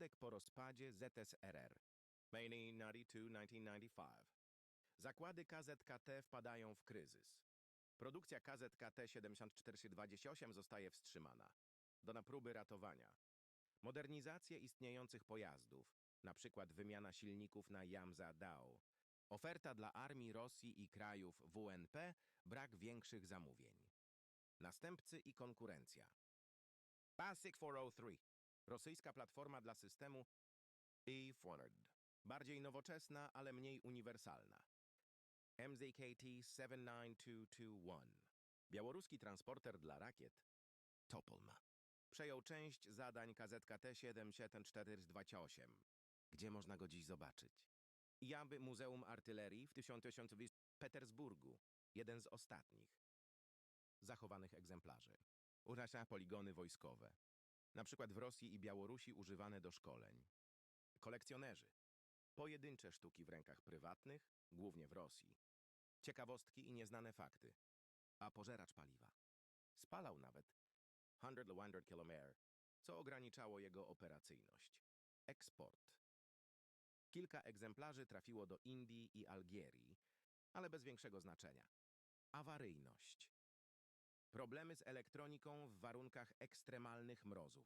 Upadek po rozpadzie ZSRR. May 1992-1995. Zakłady KZKT wpadają w kryzys. Produkcja KZKT 7428 zostaje wstrzymana. Do na próby ratowania. Modernizacje istniejących pojazdów, przykład wymiana silników na Yamza Dao. Oferta dla armii Rosji i krajów WNP, brak większych zamówień. Następcy i konkurencja. Basic 403. Rosyjska platforma dla systemu E400. Bardziej nowoczesna, ale mniej uniwersalna. MZKT 79221. Białoruski transporter dla rakiet Topolma. Przejął część zadań KZKT 7428. Gdzie można go dziś zobaczyć? Jaby Muzeum Artylerii w 1000 w Petersburgu. Jeden z ostatnich zachowanych egzemplarzy. Urasa poligony wojskowe. Na przykład w Rosji i Białorusi używane do szkoleń. Kolekcjonerzy. Pojedyncze sztuki w rękach prywatnych, głównie w Rosji. Ciekawostki i nieznane fakty. A pożeracz paliwa. Spalał nawet 100 100 km, co ograniczało jego operacyjność. Eksport. Kilka egzemplarzy trafiło do Indii i Algierii, ale bez większego znaczenia. Awaryjność. Problemy z elektroniką w warunkach ekstremalnych mrozów.